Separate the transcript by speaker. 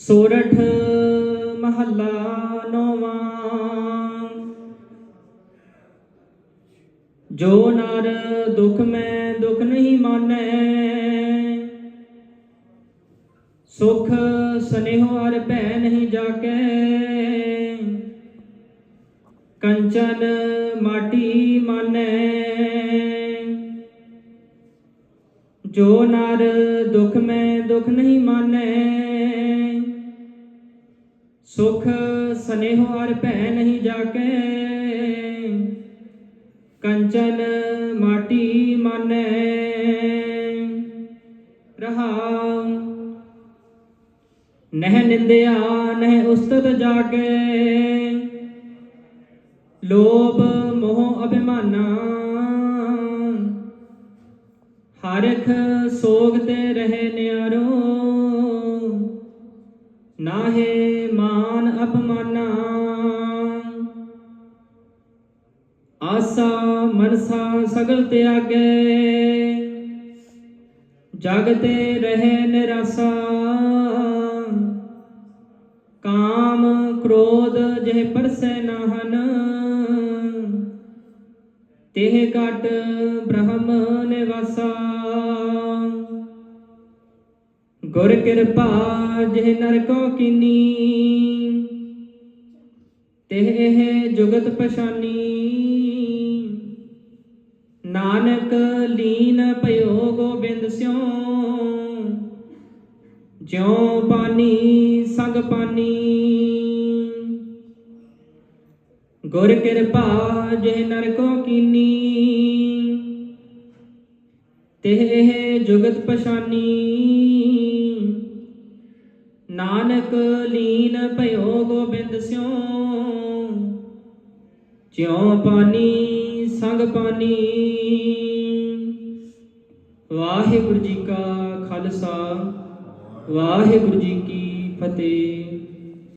Speaker 1: ਸੋਰਠ ਮਹੱਲਾ ਨੋਵਾਂ। ਜੋ ਨਰ ਦੁਖ ਮੈਂ ਦੁਖ ਨਹੀਂ ਮਾਨੈ, ਸੁਖ ਸਨੇਹ ਹਰ ਭੈ ਨਹੀਂ ਜਾਕੈ। ਕੰਚਨ ਮਾਟੀ ਮਾਨੈ, ਜੋ ਨਰ ਦੁਖ ਮੈਂ ਦੁਖ ਨਹੀਂ ਮਾਨੈ ਸੁਖ ਸਨੇਹੋ ਹਰ ਭੈ ਨਹੀਂ ਜਾਕੈ। ਕੰਚਨ ਮਾਟੀ ਮਾਨੈ। ਰਹਾਉ ਨਹਿ ਨਿੰਦਿਆ, ਨਹਿ ਉਸਤਤ ਜਾਗੇ ਲੋਭ ਮੋਹ ਅਭਿਮਾਨਾ। ਹਰਖ ਸੋਗ ਤੇ ਰਹੇ ਨੇ। ਨਾਹੇ ਮਾਨ ਅਪਮਾਨਾ। ਆਸਾ ਮਨਸਾ ਸਗਲ ਤਿਆਗੇ। ਜਗ ਤੇ ਰਹੇ ਨਿਰਾਸਾ। ਕਾਮ ਕ੍ਰੋਧ ਜਿਹ ਪਰਸੈ ਨਾਹਨ। ਤਿਹ ਕਟ ਬ੍ਰਹਮ ਗੁਰ ਕਿਰਪਾ ਜਿਹ ਨਰ ਕੋ ਕੀਨੀ। ਤਿਹ ਇਹ ਜੁਗਤ ਪਛਾਨੀ। ਨਾਨਕ ਲੀਨ ਭਇਓ ਗੋਬਿੰਦ ਸਿਉ। ਜਿਉ ਪਾਨੀ ਸੰਗ ਪਾਨੀ। ਗੁਰ ਕਿਰਪਾ ਜੇ ਨਰ ਕੋ ਕੀਨੀ। ਤਿਹ ਇਹ ਜੁਗਤ ਪਛਾਨੀ। ਨਾਨਕ ਲੀਨ ਭਇਓ ਗੋਬਿੰਦ ਸਿਉ। ਜਿਉ ਪਾਨੀ, ਸੰਗ ਪਾਨੀ। ਵਾਹਿਗੁਰੂ ਜੀ ਕਾ ਖਾਲਸਾ, ਵਾਹਿਗੁਰੂ ਜੀ ਕੀ ਫਤਿਹ।